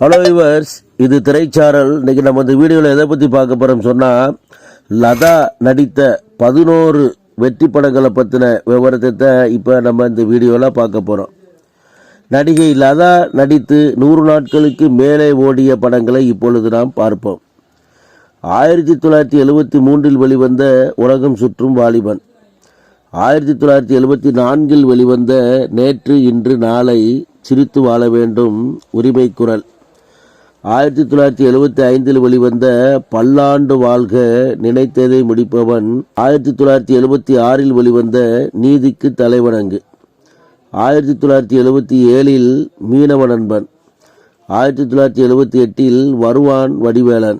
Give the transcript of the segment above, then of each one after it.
Hello viewers இது திரைச்சாரல். இன்னைக்கு நம்ம இந்த வீடியோவில் எதை பற்றி பார்க்க போகிறோம் சொன்னால் லதா நடித்த பதினோரு வெற்றி படங்களை பற்றின விவரத்தை இப்போ நம்ம இந்த வீடியோவில் பார்க்க போகிறோம் நடிகை லதா நடித்து நூறு நாட்களுக்கு மேலே ஓடிய படங்களை இப்பொழுது நாம் பார்ப்போம். ஆயிரத்தி தொள்ளாயிரத்தி எழுபத்தி மூன்றில் வெளிவந்த உலகம் சுற்றும் வாலிபன். ஆயிரத்தி தொள்ளாயிரத்தி எழுபத்தி நான்கில் வெளிவந்த நேற்று இன்று நாளை சிரித்து வாழ வேண்டும் உரிமை குரல் ஆயிரத்தி தொள்ளாயிரத்தி எழுபத்தி ஐந்தில் வெளிவந்த பல்லாண்டு வாழ்க நினைத்ததை முடிப்பவன் ஆயிரத்தி தொள்ளாயிரத்தி எழுபத்தி ஆறில் வெளிவந்த நீதிக்கு தலைவணங்கு ஆயிரத்தி தொள்ளாயிரத்தி எழுபத்தி ஏழில் மீனவ நண்பன். ஆயிரத்தி தொள்ளாயிரத்தி எழுபத்தி எட்டில் வருவான் வடிவேலன்.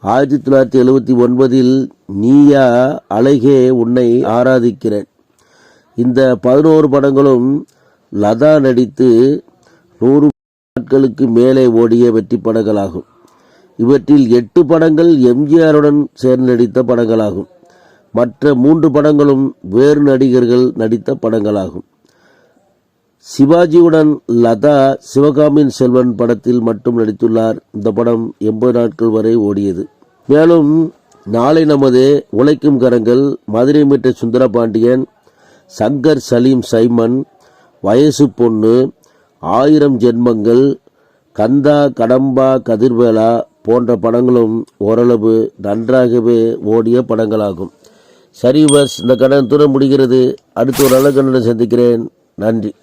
ஆயிரத்தி தொள்ளாயிரத்தி எழுபத்தி ஒன்பதில் நீயா அழகே உன்னை ஆராதிக்கிறேன். இந்த பதினோரு படங்களும் லதா நடித்து நூறு நாட்களுக்கு மேலே ஓடிய வெற்றி படங்களாகும். இவற்றில் எட்டு படங்கள் எம்ஜிஆருடன் சேர்ந்து நடித்த படங்களாகும். மற்ற மூன்று படங்களும் வேறு நடிகர்கள் நடித்த படங்களாகும். சிவாஜியுடன் லதா சிவகாமியின் செல்வன் படத்தில் மட்டும் நடித்துள்ளார். இந்த படம் எண்பது நாட்கள் வரை ஓடியது. மேலும் நாளை நமது உழைக்கும் கரங்கள் மதுரை மீட்ட சுந்தரபாண்டியன் சங்கர் சலீம் சைமன் வயசு பொண்ணு ஆயிரம் ஜென்மங்கள் கந்தா கடம்பா கதிர்வேலா போன்ற படங்களும் ஓரளவு நன்றாகவே ஓடிய படங்களாகும். சரி பஸ் இந்த கடன் தூரம் முடிகிறது. அடுத்து ஒரு நல்ல கண்ணனை சந்திக்கிறேன். நன்றி.